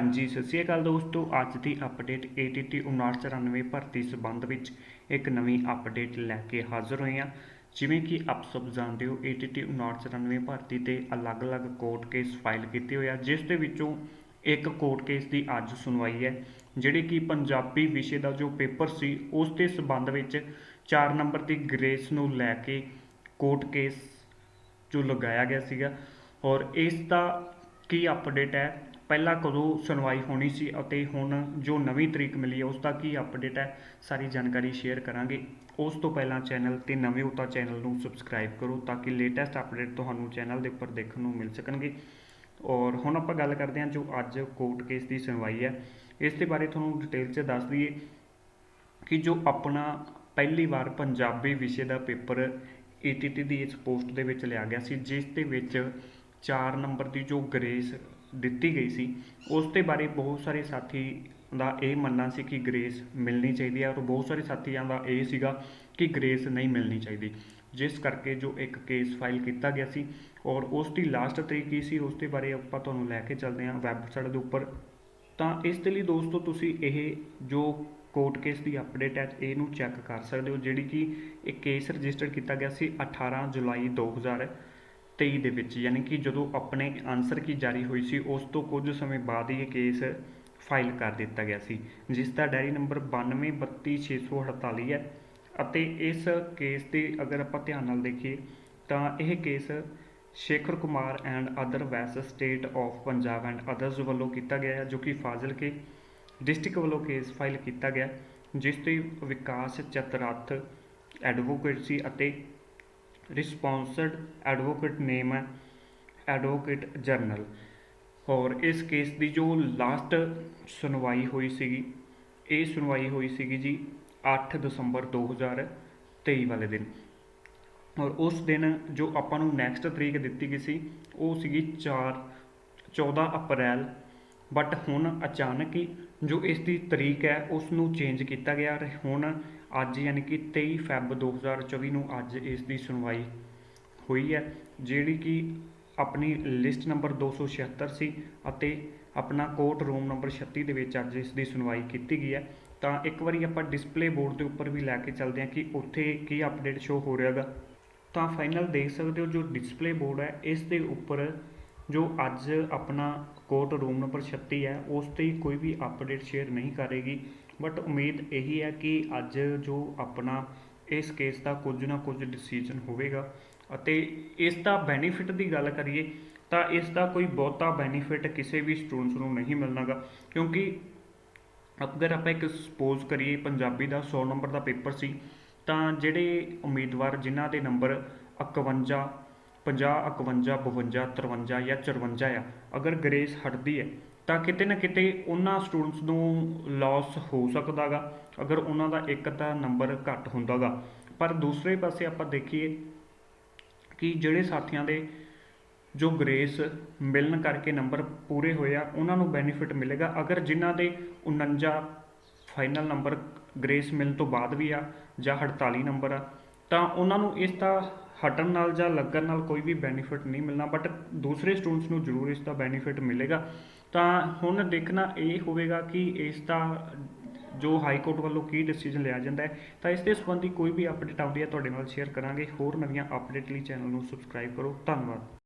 ਹਾਂਜੀ, ਸਤਿ ਸ਼੍ਰੀ ਅਕਾਲ ਦੋਸਤੋ। ਅੱਜ ਦੀ ਅਪਡੇਟ ATT 1994 ਭਰਤੀ ਸੰਬੰਧ ਵਿੱਚ ਇੱਕ ਨਵੀਂ ਅਪਡੇਟ ਲੈ ਕੇ ਹਾਜ਼ਰ ਹੋਏ ਹਾਂ। ਜਿਵੇਂ ਕਿ ਆਪ ਸਭ ਜਾਣਦੇ ਹੋ ATT 1994 ਭਰਤੀ ਤੇ ਅਲੱਗ-ਅਲੱਗ ਕੋਰਟ ਕੇਸ ਫਾਈਲ ਕੀਤੇ ਹੋਏ ਆ, ਜਿਸ ਦੇ ਵਿੱਚੋਂ ਇੱਕ ਕੋਰਟ ਕੇਸ ਦੀ ਅੱਜ ਸੁਣਵਾਈ ਹੈ, ਜਿਹੜੇ ਕਿ ਪੰਜਾਬੀ ਵਿਸ਼ੇ ਦਾ ਜੋ ਪੇਪਰ ਸੀ, ਉਸ ਦੇ ਸੰਬੰਧ ਵਿੱਚ 4 ਨੰਬਰ ਦੀ ਗ੍ਰੇਸ ਨੂੰ ਲੈ ਕੇ ਕੋਰਟ ਕੇਸ ਜੋ ਲਗਾਇਆ ਗਿਆ ਸੀਗਾ। ਔਰ ਇਸ ਦਾ ਕੀ ਅਪਡੇਟ ਹੈ? ਪਹਿਲਾਂ ਕਦੋਂ ਸੁਣਵਾਈ ਹੋਣੀ ਸੀ ਅਤੇ ਹੁਣ ਜੋ ਨਵੀਂ ਤਰੀਕ ਮਿਲੀ ਹੈ, ਉਸ ਦਾ ਕੀ ਅਪਡੇਟ ਹੈ, ਸਾਰੀ ਜਾਣਕਾਰੀ ਸ਼ੇਅਰ ਕਰਾਂਗੇ। ਉਸ ਤੋਂ ਪਹਿਲਾਂ ਚੈਨਲ ਤੇ ਨਵੇਂ ਹੋ ਤਾਂ ਚੈਨਲ ਨੂੰ ਸਬਸਕ੍ਰਾਈਬ ਕਰੋ ਤਾਂ ਕਿ ਲੇਟੈਸਟ ਅਪਡੇਟ ਤੁਹਾਨੂੰ ਚੈਨਲ ਦੇ ਉੱਪਰ ਦੇਖਣ ਨੂੰ ਮਿਲ ਸਕਣਗੇ। ਔਰ ਹੁਣ ਆਪਾਂ ਗੱਲ ਕਰਦੇ ਹਾਂ ਜੋ ਅੱਜ ਕੋਰਟ ਕੇਸ ਦੀ ਸੁਣਵਾਈ ਹੈ, ਇਸ ਦੇ ਬਾਰੇ ਤੁਹਾਨੂੰ ਡਿਟੇਲ 'ਚ ਦੱਸ ਦਈਏ ਕਿ ਜੋ ਆਪਣਾ ਪਹਿਲੀ ਵਾਰ ਪੰਜਾਬੀ ਵਿਸ਼ੇ ਦਾ ਪੇਪਰ ATT ਦੀ ਇਸ ਪੋਸਟ ਦੇ ਵਿੱਚ ਲਿਆ ਗਿਆ ਸੀ, ਜਿਸ ਦੇ ਵਿੱਚ 4 ਨੰਬਰ ਦੀ ਜੋ ਗ੍ਰੇਸ ਦਿੱਤੀ ਗਈ ਸੀ। ਉਸ ਦੇ ਬਾਰੇ ਬਹੁਤ ਸਾਰੇ ਸਾਥੀ ਦਾ ਇਹ ਮੰਨਣਾ ਸੀ ਕਿ ਗ੍ਰੇਸ ਮਿਲਣੀ ਚਾਹੀਦੀ ਹੈ ਔਰ ਬਹੁਤ ਸਾਰੇ ਸਾਥੀਆਂ ਦਾ ਇਹ ਸੀਗਾ ਕਿ ਗ੍ਰੇਸ ਨਹੀਂ ਮਿਲਣੀ ਚਾਹੀਦੀ। ਜਿਸ ਕਰਕੇ ਜੋ ਇੱਕ ਕੇਸ ਫਾਈਲ ਕੀਤਾ ਗਿਆ ਸੀ ਔਰ ਉਸ ਦੀ ਲਾਸਟ ਤਰੀਕ ਕੀ ਸੀ, ਉਸ ਦੇ ਬਾਰੇ ਆਪਾਂ ਤੁਹਾਨੂੰ ਲੈ ਕੇ ਚੱਲਦੇ ਹਾਂ ਵੈਬਸਾਈਟ ਦੇ ਉੱਪਰ। ਤਾਂ ਇਸ ਦੇ ਲਈ ਦੋਸਤੋ ਤੁਸੀਂ ਇਹ ਜੋ ਕੋਰਟ ਕੇਸ ਦੀ ਅਪਡੇਟ ਹੈ, ਇਹਨੂੰ ਚੈੱਕ ਕਰ ਸਕਦੇ ਹੋ, ਜਿਹੜੀ ਕਿ ਇਹ ਕੇਸ ਰਜਿਸਟਰ ਕੀਤਾ ਗਿਆ ਸੀ 18 ਜੁਲਾਈ ਤੇਈ ਦੇ ਵਿੱਚ, ਯਾਨੀ ਕਿ ਜਦੋਂ ਆਪਣੇ ਆਨਸਰ ਕੀ ਜਾਰੀ ਹੋਈ ਸੀ, ਉਸ ਤੋਂ ਕੁਝ ਸਮੇਂ ਬਾਅਦ ਹੀ ਇਹ ਕੇਸ ਫਾਈਲ ਕਰ ਦਿੱਤਾ ਗਿਆ ਸੀ, ਜਿਸ ਦਾ ਡਾਇਰੀ ਨੰਬਰ 92326648 ਹੈ ਅਤੇ ਇਸ ਕੇਸ ਦੇ ਅਗਰ ਆਪਾਂ ਧਿਆਨ ਨਾਲ ਦੇਖੀਏ, ਤਾਂ ਇਹ case Shekhar Kumar and other vs state of Punjab and others ਵੱਲੋਂ ਕੀਤਾ ਗਿਆ ਹੈ, ਜੋ ਕਿ ਫਾਜ਼ਿਲਕੇ ਡਿਸਟ੍ਰਿਕਟ ਵੱਲੋਂ ਕੇਸ ਫਾਈਲ ਕੀਤਾ ਗਿਆ, ਜਿਸ ਤੇ ਵਿਕਾਸ ਚਤਰਥ ਐਡਵੋਕੇਟ ਸੀ ਅਤੇ ਰਿਸਪੌਂਸਡ ਐਡਵੋਕੇਟ ਨੇਮ ਹੈ, ਐਡਵੋਕੇਟ ਜਰਨਲ। ਔਰ ਇਸ ਕੇਸ ਦੀ ਜੋ ਲਾਸਟ ਸੁਣਵਾਈ ਹੋਈ ਸੀਗੀ, ਇਹ ਸੁਣਵਾਈ ਹੋਈ ਸੀਗੀ ਜੀ 8 ਦਸੰਬਰ 2023 ਵਾਲੇ ਦਿਨ। ਔਰ ਉਸ ਦਿਨ ਜੋ ਆਪਾਂ ਨੂੰ ਨੈਕਸਟ ਤਰੀਕ ਦਿੱਤੀ ਗਈ ਸੀ, ਉਹ ਸੀਗੀ 4 14 ਅਪ੍ਰੈਲ। ਬਟ ਹੁਣ ਅਚਾਨਕ ਹੀ ਜੋ ਇਸ ਦੀ ਤਰੀਕ ਹੈ, ਉਸ ਨੂੰ ਚੇਂਜ ਕੀਤਾ ਗਿਆ। ਹੁਣ ਅੱਜ ਯਾਨੀ ਕਿ 23 ਫੈਬ 2024 ਨੂੰ ਅੱਜ ਇਸ ਦੀ ਸੁਣਵਾਈ ਹੋਈ ਹੈ, ਜਿਹੜੀ ਕਿ ਆਪਣੀ ਲਿਸਟ ਨੰਬਰ 276 ਸੀ ਅਤੇ ਆਪਣਾ ਕੋਰਟ ਰੂਮ ਨੰਬਰ 36 ਦੇ ਵਿੱਚ ਅੱਜ ਇਸ ਦੀ ਸੁਣਵਾਈ ਕੀਤੀ ਗਈ ਹੈ। ਤਾਂ ਇੱਕ ਵਾਰੀ ਆਪਾਂ ਡਿਸਪਲੇ ਬੋਰਡ ਦੇ ਉੱਪਰ ਵੀ ਲੈ ਕੇ ਚੱਲਦੇ ਹਾਂ ਕਿ ਉੱਥੇ ਕੀ ਅਪਡੇਟ ਸ਼ੋ ਹੋ ਰਿਹਾ ਰਿਹਾਗਾ ਤਾਂ ਫਾਈਨਲ ਦੇਖ ਸਕਦੇ ਹੋ ਜੋ ਡਿਸਪਲੇ ਬੋਰਡ ਹੈ, ਇਸ ਦੇ ਉੱਪਰ ਜੋ ਅੱਜ ਆਪਣਾ ਕੋਰਟ ਰੂਮ ਨੰਬਰ 36 ਹੈ, ਉਸ ਤੇ ਕੋਈ ਵੀ ਅਪਡੇਟ ਸ਼ੇਅਰ ਨਹੀਂ ਕਰੇਗੀ। ਬਟ ਉਮੀਦ ਇਹੀ ਹੈ ਕਿ ਅੱਜ ਜੋ ਆਪਣਾ ਇਸ ਕੇਸ ਦਾ ਕੁਝ ਨਾ ਕੁਝ ਡਿਸੀਜਨ ਹੋਵੇਗਾ ਅਤੇ ਇਸ ਦਾ ਬੈਨੀਫਿਟ ਦੀ ਗੱਲ ਕਰੀਏ ਤਾਂ ਇਸ ਦਾ ਕੋਈ ਬਹੁਤਾ ਬੈਨੀਫਿਟ ਕਿਸੇ ਵੀ ਸਟੂਡੈਂਟਸ ਨੂੰ ਨਹੀਂ ਮਿਲਣਾਗਾ। ਕਿਉਂਕਿ ਅਗਰ ਆਪਾਂ ਇੱਕ ਸਪੋਜ਼ ਕਰੀਏ ਪੰਜਾਬੀ ਦਾ 100 ਨੰਬਰ ਦਾ ਪੇਪਰ ਸੀ, ਤਾਂ ਜਿਹੜੇ ਉਮੀਦਵਾਰ ਜਿਨ੍ਹਾਂ ਦੇ ਨੰਬਰ 51 50 51 52 53 ਜਾਂ 54 ਆ, ਅਗਰ ਗ੍ਰੇਸ ਹਟਦੀ ਹੈ ਤਾਂ ਕਿਤੇ ਨਾ ਕਿਤੇ ਉਹਨਾਂ ਸਟੂਡੈਂਟਸ ਨੂੰ ਲਾਸ ਹੋ ਸਕਦਾਗਾ। ਅਗਰ ਉਹਨਾਂ ਦਾ ਇੱਕ ਤਾਂ ਨੰਬਰ ਘੱਟ ਹੁੰਦਾਗਾ। ਪਰ ਦੂਸਰੇ ਪਾਸੇ ਆਪਾਂ ਦੇਖੀਏ ਕਿ ਜਿਹੜੇ ਸਾਥੀਆਂ ਦੇ ਜੋ ਗ੍ਰੇਸ ਮਿਲਣ ਕਰਕੇ ਨੰਬਰ ਪੂਰੇ ਹੋਏ ਆ, ਉਹਨਾਂ ਨੂੰ ਬੈਨੀਫਿਟ ਮਿਲੇਗਾ। ਅਗਰ ਜਿਨ੍ਹਾਂ ਦੇ 49 ਫਾਈਨਲ ਨੰਬਰ ਗ੍ਰੇਸ ਮਿਲਣ ਤੋਂ ਬਾਅਦ ਵੀ ਆ ਜਾਂ 48 ਨੰਬਰ ਆ, ਤਾਂ ਉਹਨਾਂ ਨੂੰ ਇਸ ਦਾ ਹਟਣ ਨਾਲ ਜਾਂ ਲੱਗਣ ਨਾਲ ਕੋਈ ਵੀ ਬੈਨੀਫਿਟ ਨਹੀਂ ਮਿਲਣਾ ਬਟ ਦੂਸਰੇ ਸਟੂਡੈਂਟਸ ਨੂੰ ਜ਼ਰੂਰ ਇਸ ਦਾ ਬੈਨੀਫਿਟ ਮਿਲੇਗਾ। ਤਾਂ ਹੁਣ ਦੇਖਣਾ ਇਹ ਹੋਵੇਗਾ ਕਿ ਇਸ ਦਾ ਜੋ ਹਾਈ ਕੋਰਟ ਵੱਲੋਂ ਕੀ ਡਿਸੀਜਨ ਲਿਆ ਜਾਂਦਾ ਹੈ, ਤਾਂ ਇਸ ਦੇ ਸੰਬੰਧੀ ਕੋਈ ਵੀ ਅਪਡੇਟ ਆਉਂਦੀ ਹੈ, ਤੁਹਾਡੇ ਨਾਲ ਸ਼ੇਅਰ ਕਰਾਂਗੇ। ਹੋਰ ਨਵੀਆਂ ਅਪਡੇਟ ਲਈ ਚੈਨਲ ਨੂੰ ਸਬਸਕ੍ਰਾਈਬ ਕਰੋ। ਧੰਨਵਾਦ।